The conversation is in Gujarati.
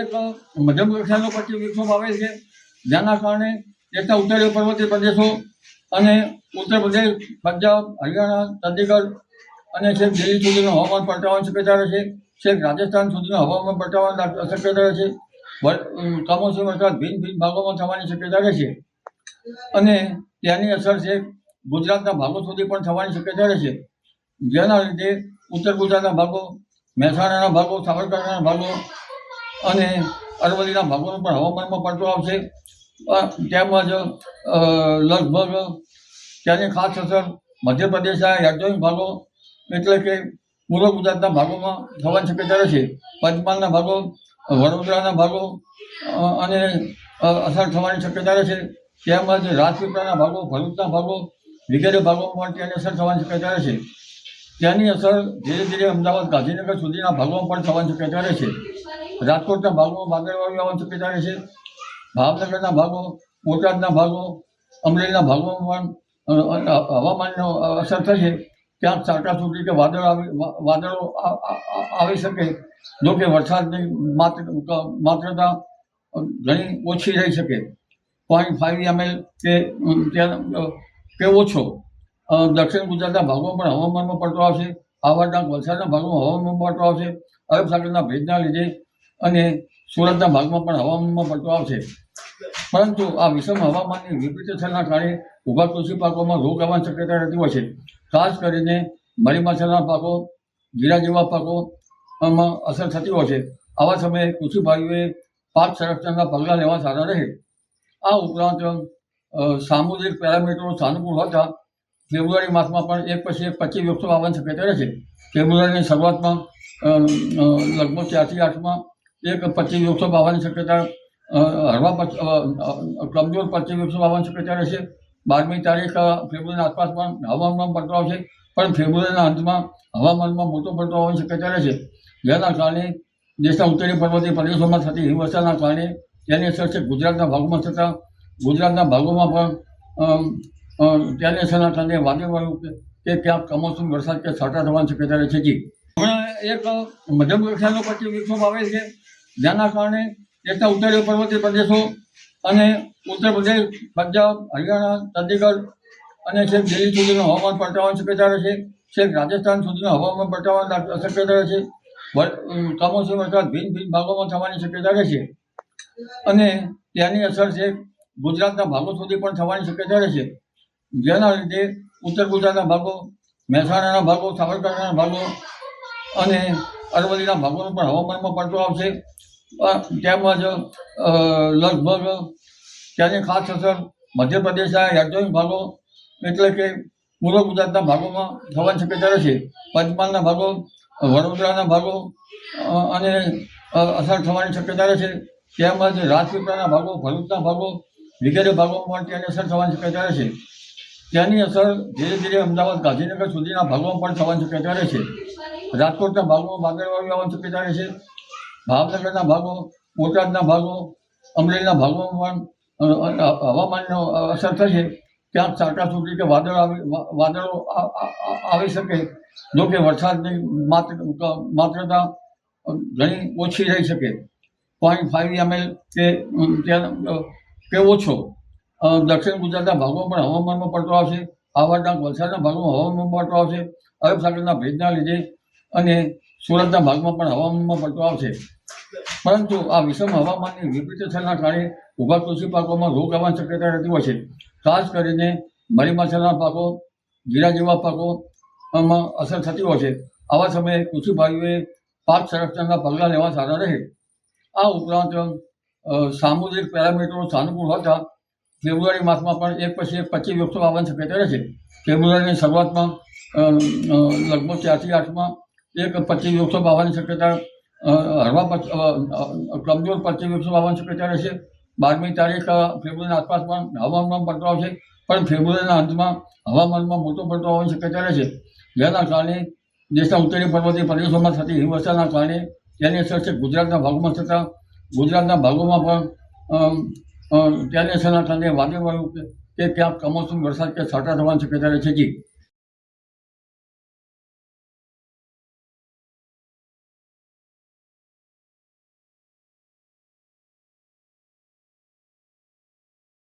એક મધ્યમ કક્ષાનો પછી વિક્ષોભ આવે છે. જેના કારણે દેશના ઉત્તરીય પર્વતીય પ્રદેશો અને ઉત્તર પ્રદેશ, પંજાબ, હરિયાણા, ચંદીગઢ અને છેક દિલ્હી સુધીનો હવામાન પલટાવાની શક્યતા રહે છે. છેક રાજસ્થાન સુધીનો હવામાન પલટાવાની શક્યતા રહે છે. કમોસમી વરસાદ ભિન્ન ભિન્ન ભાગોમાં થવાની શક્યતા રહે છે. અને તેની અસર છે ગુજરાતના ભાગો સુધી પણ થવાની શક્યતા રહે છે. જેના લીધે ઉત્તર ગુજરાતના ભાગો, મહેસાણાના ભાગો, સાબરકાંઠાના ભાગો અને અરવલ્લીના ભાગોનો પણ હવામાનમાં પડતો આવશે. તેમજ લગભગ ત્યાંની ખાસ અસર મધ્યપ્રદેશના યાજોઈન ભાગો એટલે કે પૂર્વ ગુજરાતના ભાગોમાં થવાની શક્યતા રહે છે પંચમહાલના ભાગો, વડોદરાના ભાગો અને અસર થવાની શક્યતા રહે છે તેમજ રાજપીપળાના ભાગો, ભરૂચના ભાગો વગેરે ભાગોમાં પણ તેની અસર થવાની શક્યતા રહે છે તેની અસર ધીરે ધીરે અમદાવાદ ગાંધીનગર સુધીના ભાગોમાં પણ થવાની શક્યતા રહે છે રાજકોટના ભાગોમાં વાદળવાળું આવવાની શક્યતા છે. ભાવનગરના ભાગો બોટાદના ભાગો અમરેલીના ભાગોમાં પણ હવામાનનો અસર થશે ક્યાંક ચાટા સુધી કે વાદળ આવી વાદળો આવી શકે. જો કે વરસાદની માત્ર માત્રતા ઘણી ઓછી રહી શકે. પોઈન્ટ ફાઈવ એમએલ કે ત્યાં, કે ઓછો. દક્ષિણ ગુજરાતના ભાગોમાં પણ હવામાનમાં પડતો આવશે. આવડના વલસાડના ભાગોમાં હવામાનમાં પડતો આવશે. અરબ સાગરના ભેજના લીધે અને સુરતના ભાગમાં પણ હવામાનમાં પડતો આવશે. પરંતુ આ વિષમ હવામાનની વિપરીત અસરના કારણે ઊભા કૃષિ પાકોમાં રોગ આવવાની શક્યતા રહેતી હોય છે. ખાસ કરીને મરી માછલીના પાકો જીરા જેવા પાકો આમાં અસર થતી હોય છે. આવા સમયે કૃષિભાઈઓએ પાક સંરક્ષણના પગલાં લેવા સારા રહે. આ ઉપરાંત સામુદ્રિક પેરામીટરો સાનુકૂળ હતા ફેબ્રુઆરી માસમાં પણ એક પછી એક પચીસ વૃક્ષો આવવાની શક્યતા રહે છે. ફેબ્રુઆરીની શરૂઆતમાં લગભગ ચારથી આઠમાં એક પચીસ વૃક્ષો બાવન શક્યતા હરવા કમજોર પચીસ વૃક્ષો બાવન શક્યતા રહેશે બારમી તારીખ અ, આસપાસ પણ હવામાનમાં પડતો આવશે. પણ ફેબ્રુઆરીના અંતમાં હવામાનમાં મોટો પડતો હોવાની શક્યતા રહેશે જેના કારણે દેશના ઉત્તરીય પર્વતીય પ્રદેશોમાં થતી હિમવર્ષાના કારણે તેની અસર છે ગુજરાતના ભાગોમાં થતા. ગુજરાતના ભાગોમાં પણ તેની અસરના કારણે વાદળવાળું કે ક્યાંક કમોસમી વરસાદ કે છાંટા થવાની શક્યતા રહે છે જી. હમણાં એક મધ્યમ કક્ષાનો પછી વિક્ષોભ આવે છે. જેના કારણે દેશના ઉત્તરીય પર્વતીય પ્રદેશો અને ઉત્તર પ્રદેશ, પંજાબ, હરિયાણા, ચંદીગઢ અને છેક દિલ્હી સુધીનું હવામાન પલટાવાની શક્યતા રહે છે. છેક રાજસ્થાન સુધીનું હવામાન પલટાવાની શક્યતા રહે છે. કમોસમી વરસાદ ભિન્ન ભિન્ન ભાગોમાં થવાની શક્યતા રહે છે. અને તેની અસર છે ગુજરાતના ભાગો સુધી પણ થવાની શક્યતા રહે છે. જેના લીધે ઉત્તર ગુજરાતના ભાગો, મહેસાણાના ભાગો, સાબરકાંઠાના ભાગો અને અરવલ્લીના ભાગોનો પણ હવામાનમાં પડતો આવશે. તેમજ લગભગ તેની ખાસ અસર મધ્યપ્રદેશના યાજોઈન ભાગો એટલે કે પૂર્વ ગુજરાતના ભાગોમાં થવાની શક્યતા રહે છે પંચમહાલના ભાગો, વડોદરાના ભાગો અને અસર થવાની શક્યતા રહે છે તેમજ રાજપીપળાના ભાગો, ભરૂચના ભાગો વગેરે ભાગોમાં પણ તેની અસર થવાની શક્યતા રહે છે તેની અસર ધીરે ધીરે અમદાવાદ, ગાંધીનગર સુધીના ભાગોમાં પણ થવાની શક્યતા રહે છે રાજકોટના ભાગોમાં વાદળવાળું આવવાની શક્યતા રહે છે ભાવનગરના ભાગો, બોટાદના ભાગો, અમરેલીના ભાગોમાં પણ હવામાનનો અસર થશે ક્યાંક સાટા સુધી કે વાદળ આવી વાદળો આવી શકે. જો કે વરસાદની માત્ર, માત્રતા ઘણી ઓછી રહી શકે. પોઈન્ટ ફાઈવ એમએલ કે કે ઓછો. દક્ષિણ ગુજરાતના ભાગોમાં પણ હવામાનમાં પડતો આવશે. આવડના વલસાડના ભાગોમાં હવામાનમાં પડતો આવશે. અરબ સાગરના ભેજના લીધે અને સુરતના ભાગમાં પણ હવામાનમાં પલટો આવશે. પરંતુ આ વિષમ હવામાનની વિપરીત અસરના કારણે ઊભા કૃષિ પાકોમાં રોગ આવવાની શક્યતા રહેતી હોય છે. ખાસ કરીને મરી માછલીના પાકો, જીરા જેવા પાકો આમાં અસર થતી હોય છે. આવા સમયે કૃષિ ભાઈઓએ પાક સંરક્ષણના પગલાં લેવા સારા રહે. આ ઉપરાંત સામુદ્રિક પેરામીટરો સાનુકૂળ હતા ફેબ્રુઆરી માસમાં પણ એક પછી એક પચીસ વૃક્ષો આવવાની શક્યતા રહે છે. ફેબ્રુઆરીની શરૂઆતમાં લગભગ ચારથી આઠમાં એક પચીસ વૃક્ષો આવવાની શક્યતા હરવા કમજોર પચીસ વૃક્ષો આવવાની શક્યતા રહેશે બારમી તારીખ અ, આસપાસ પણ હવામાનમાં પડતો આવશે. પણ ફેબ્રુઆરીના અંતમાં હવામાનમાં મોટો પડતો આવવાની શક્યતા રહેશે. જેના કારણે દેશના ઉત્તરી પર્વતીય પ્રદેશોમાં થતી હિમવર્ષાના કારણે તેની અસર છે ગુજરાતના ભાગોમાં થતા. ગુજરાતના ભાગોમાં પણ તેની અસરના કારણે વાદળવાળું કે કે ક્યાંક કમોસમી વરસાદ કે છાંટા થવાની શક્યતા રહે છે જી.